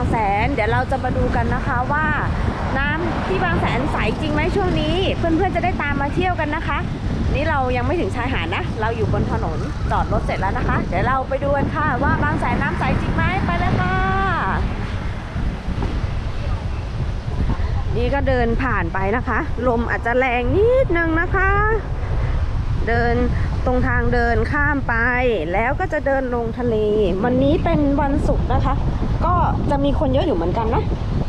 างแสน เดี๋ยวเราจะมาดูกันนะคะว่า น้ำที่บางแสนใสจริงไหมช่วงนี้ เพื่อนๆจะได้ตามมาเที่ยวกันนะคะ นี่เรายังไม่ถึงชายหาดนะ เราอยู่บนถนนจอดรถเสร็จแล้วนะคะ เดี๋ยวเราไปดูกันค่ะ ว่าบางแสนน้ำใสจริงไหมไปเลยค่ะนี่ก็เดินผ่านไปนะคะ ลมอาจจะแรงนิดนึงนะคะ เดินตรงทางเดินข้ามไป แล้วก็จะเดินลงทะเล วันนี้เป็นวันศุกร์นะคะ ก็จะมีคนเยอะอยู่เหมือนกันนะ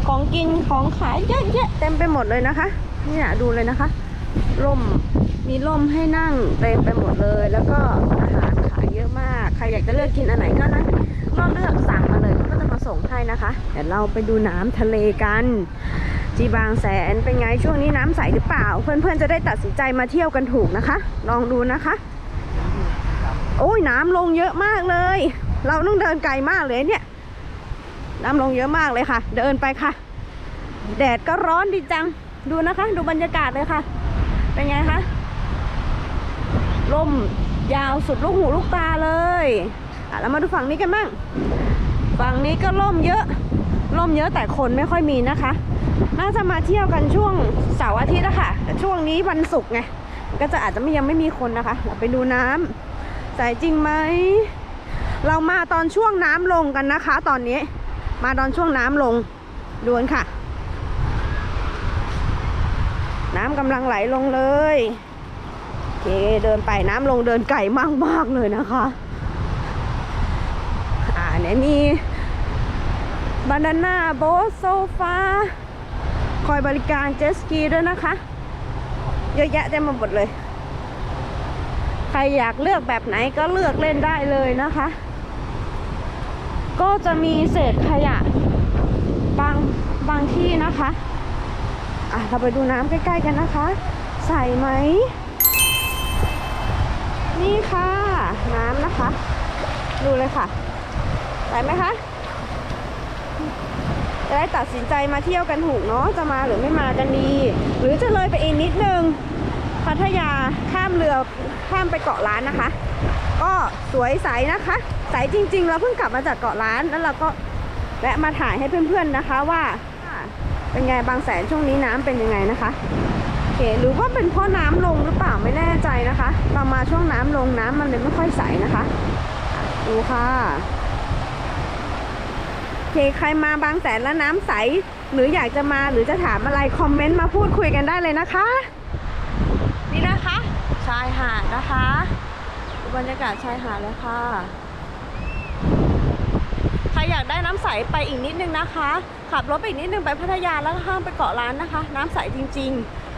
ของกินของขายเยอะแยะเต็มไปหมดเลยนะคะ เนี่ยดูเลยนะคะ ร่ม มีร่มให้นั่งเต็มไปหมดเลย แล้วก็อาหารขายเยอะมาก ใครอยากจะเลือกกินอันไหนก็นะก็เลือกสั่งมาเลยก็จะมาส่งให้นะคะ เดี๋ยวเราไปดูน้ำทะเลกันที่บางแสนเป็นไงช่วงนี้น้ำใสหรือเปล่า เพื่อนๆจะได้ตัดสินใจมาเที่ยวกันถูกนะคะ ลองดูนะคะ โอ้ยน้ำลงเยอะมากเลย เราต้องเดินไกลมากเลยเนี่ย น้ำลงเยอะมากเลยค่ะ เดินไปค่ะ แดดก็ร้อนดีจัง ดูนะคะ ดูบรรยากาศเลยค่ะ เป็นไงคะร่มยาวสุดลูกหูลูกตาเลยอะแล้วมาดูฝั่งนี้กันบ้าง ฝั่งนี้ก็ร่มเยอะร่มเยอะแต่คนไม่ค่อยมีนะคะ น่าจะมาเที่ยวกันช่วงเสาร์อาทิตย์อะค่ะแต่ช่วงนี้วันศุกร์ไง ก็จะอาจจะไม่ยังไม่มีคนนะคะเราไปดูน้ำใสจริงไหม เรามาตอนช่วงน้ำลงกันนะคะ ตอนนี้ มาตอนช่วงน้ำลงดูกันค่ะ น้ำกำลังไหลลงเลยโอเคเดินไปน้ำลงเดินไก่มากมากเลยนะคะ อ่าเนี่ยมีบานาน่าโบ๊ทโซฟาคอยบริการเจสกีด้วยนะคะ เยอะแยะเต็มไปหมดเลย ใครอยากเลือกแบบไหนก็เลือกเล่นได้เลยนะคะ ก็จะมีเศษขยะบางบางที่นะคะอะเราไปดูน้ำใกล้ ๆ กันนะคะ ใส่ไหม นี่ค่ะ น้ำนะคะ ดูเลยค่ะ ใส่ไหมคะ จะได้ตัดสินใจมาเที่ยวกันถูกเนาะจะมาหรือไม่มากันดี หรือจะเลยไปอีกนิดนึงพัทยาข้ามเรือข้ามไปเกาะล้านนะคะ ก็สวยใสนะคะ ใสจริง ๆ เราเพิ่งกลับมาจากเกาะล้าน แล้วเราก็แวะมาถ่ายให้เพื่อนๆนะคะว่าเป็นไงบางแสนช่วงนี้น้ำเป็นยังไงนะคะโอเคหรือว่าเป็นเพราะน้ำลงหรือเปล่าไม่แน่ใจนะคะเรามาช่วงน้ำลงน้ำมันเลยไม่ค่อยใสนะคะดูค่ะโอเคใครมาบางแสนแล้วน้ำใส หรืออยากจะมาหรือจะถามอะไรคอมเมนต์มาพูดคุยกันได้เลยนะคะ นี่นะคะชายหาดนะคะ บรรยากาศชายหาดเลยค่ะ ใครอยากได้น้ำใสไปอีกนิดนึงนะคะ ขับรถไปอีกนิดนึงไปพัทยาแล้วก็ข้ามไปเกาะล้านนะคะ น้ำใสจริง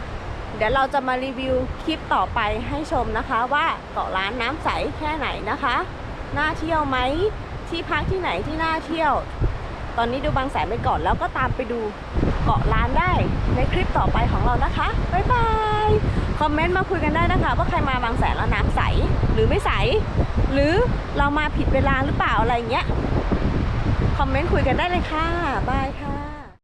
ๆ เดี๋ยวเราจะมารีวิวคลิปต่อไปให้ชมนะคะ ว่าเกาะล้านน้ำใสแค่ไหนนะคะ น่าเที่ยวไหมที่พักที่ไหนที่น่าเที่ยว ตอนนี้ดูบางแสนไปก่อนแล้วก็ตามไปดูเกาะล้านได้ในคลิปต่อไปของเรานะคะ บ๊ายบาย คอมเมนต์มาคุยกันได้นะคะ ว่าใครมาบางแสนแล้วน้ำใสหรือไม่ใส หรือเรามาผิดเวลาหรือเปล่าอะไรเงี้ย คอมเมนต์คุยกันได้เลยค่ะ บายค่ะ